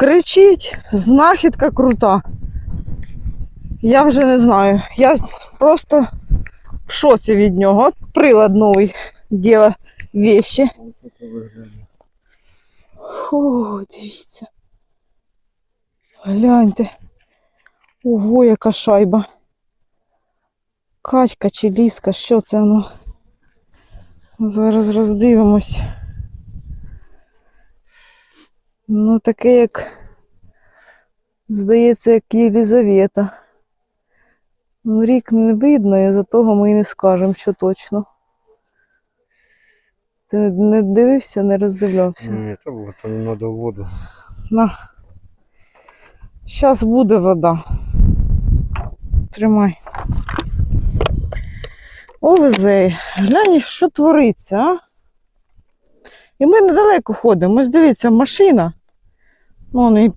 Кричить, знахідка крута. Я вже не знаю. Я просто в шоці від нього. От прилад новий діла вещи. О, дивіться. Гляньте. Ого, яка шайба. Катька чи ліска, що це воно? Зараз роздивимось. Ну, таке, як, здається, як Єлізавета. Ну, рік не видно, і за того ми і не скажемо, що точно. Ти не- дивився, не роздивлявся. Ні, то було, то не треба воду. На. Зараз буде вода. Тримай. О, везей. Глянь, що твориться, а? І ми недалеко ходимо. Ось дивіться, машина. Ну, вони